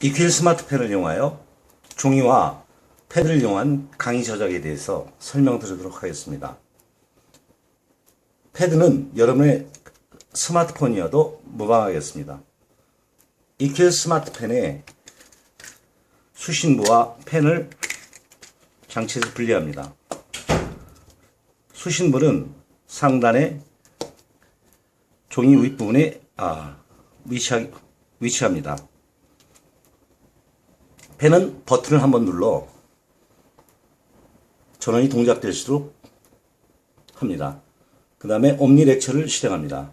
EQL 스마트펜을 이용하여 종이와 패드를 이용한 강의 저작에 대해서 설명드리도록 하겠습니다. 패드는 여러분의 스마트폰이어도 무방하겠습니다. EQL 스마트펜에 수신부와 펜을 장치에서 분리합니다. 수신물은 상단에 종이 윗부분에 아, 위치하, 위치합니다. 펜은 버튼을 한번 눌러 전원이 동작될 수 있도록 합니다. 그 다음에 옴니 렉처를 실행합니다.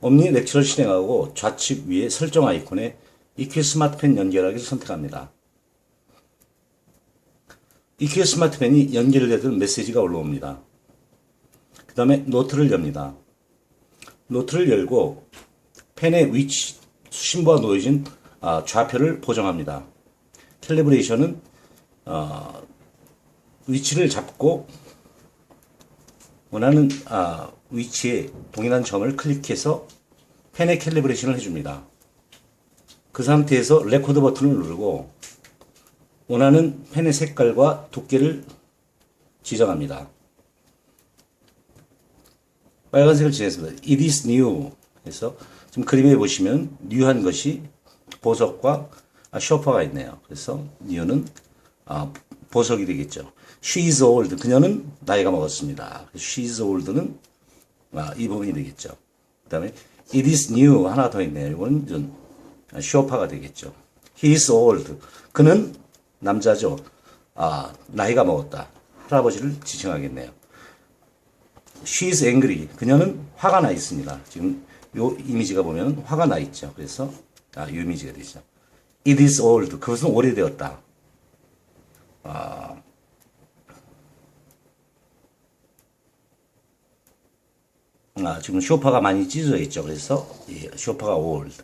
옴니 렉처를 실행하고 좌측 위에 설정 아이콘에 EQ 스마트펜 연결하기를 선택합니다. EQ 스마트펜이 연결되던 메시지가 올라옵니다. 그 다음에 노트를 엽니다. 노트를 열고 펜의 위치, 수신부와 놓여진 아, 좌표를 보정합니다. 캘리브레이션은 어, 위치를 잡고 원하는 아, 위치에 동일한 점을 클릭해서 펜의 캘리브레이션을 해줍니다. 그 상태에서 레코드 버튼을 누르고 원하는 펜의 색깔과 두께를 지정합니다. 빨간색을 지정했습니다. It is new 해서 지금 그림에 보시면 뉴한 것이 보석과 아, 쇼퍼가 있네요. 그래서 new는 아, 보석이 되겠죠. She is old. 그녀는 나이가 먹었습니다. She is old는 아, 이 부분이 되겠죠. 그 다음에 it is new 하나 더 있네요. 이거는 좀 쇼파가 되겠죠. He is old. 그는 남자죠. 아, 나이가 먹었다. 할아버지를 지칭하겠네요. She is angry. 그녀는 화가 나 있습니다. 지금 요 이미지가 보면 화가 나 있죠. 그래서 아, 이 이미지가 되죠. It is old. 그것은 오래되었다. 아, 아, 지금 쇼파가 많이 찢어져 있죠. 그래서 예, 쇼파가 old.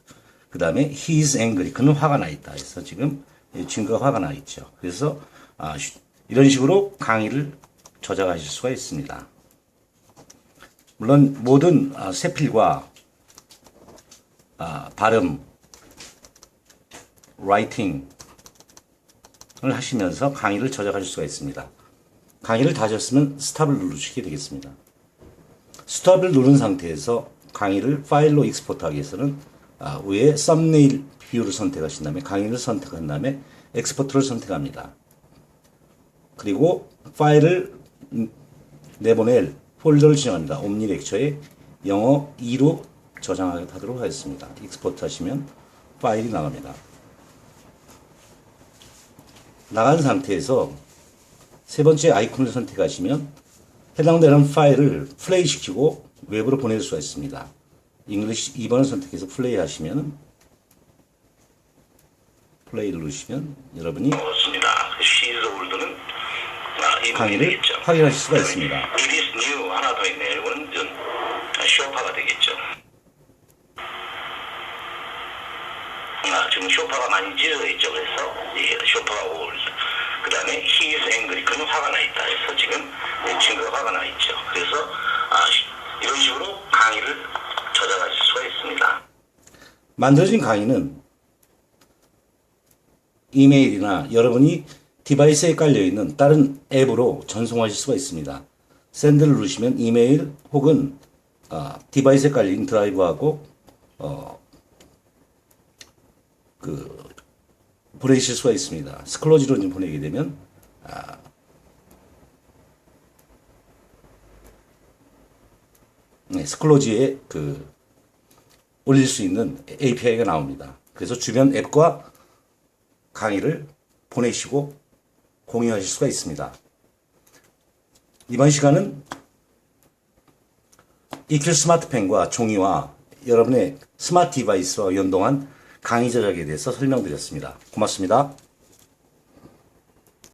그 다음에 he is angry. 그는 화가 나 있다. 그래서 지금 이 친구가 화가 나 있죠. 그래서 아, 쉬- 이런 식으로 강의를 저작하실 수가 있습니다. 물론 모든 아, 세필과 아, 발음, 라이팅을 하시면서 강의를 저작하실 수가 있습니다. 강의를 다 하셨으면 스탑을 누르시게 되겠습니다. 스탑을 누른 상태에서 강의를 파일로 익스포트하기 위해서는 아, 위에 썸네일 뷰를 선택하신 다음에 강의를 선택한 다음에 엑스포트를 선택합니다. 그리고 파일을 음, 내보낼 폴더를 지정합니다. 옴니 렉처에 영어 2로 저장하도록 하겠습니다. 익스포트 하시면 파일이 나갑니다. 나간 상태에서 세 번째 아이콘을 선택하시면 해당되는 파일을 플레이 시키고 웹으로 보낼 수가 있습니다. 잉글리시 2번을 선택해서 플레이 하시면 플레이를 누르시면 여러분이 아, 이 강의를. 확인하실 수가 있습니다. 하나 더 있네요. 이거는 좀 쇼파가 되겠죠. 아, 지금 쇼파가 많이 찢어져 있죠. 그래서 이 쇼파가 old. 그 다음에 he is angry. 그는 화가 나 있다. 그래서 지금 이 친구가 화가 나 있죠. 그래서 아, 시- 이런 식으로 강의를 저장하실 수가 있습니다. 만들어진 강의는 이메일이나 여러분이 디바이스에 깔려 있는 다른 앱으로 전송하실 수가 있습니다. 샌드를 누르시면 이메일 혹은 아, 디바이스에 깔린 드라이브하고 어, 그 보내실 수가 있습니다. 스클로지로 좀 보내게 되면 네, 스클로지에 그 올릴 수 있는 API가 나옵니다. 그래서 주변 앱과 강의를 보내시고 공유하실 수가 있습니다. 이번 시간은 EQ 스마트펜과 종이와 여러분의 스마트 디바이스와 연동한 강의 제작에 대해서 설명드렸습니다. 고맙습니다.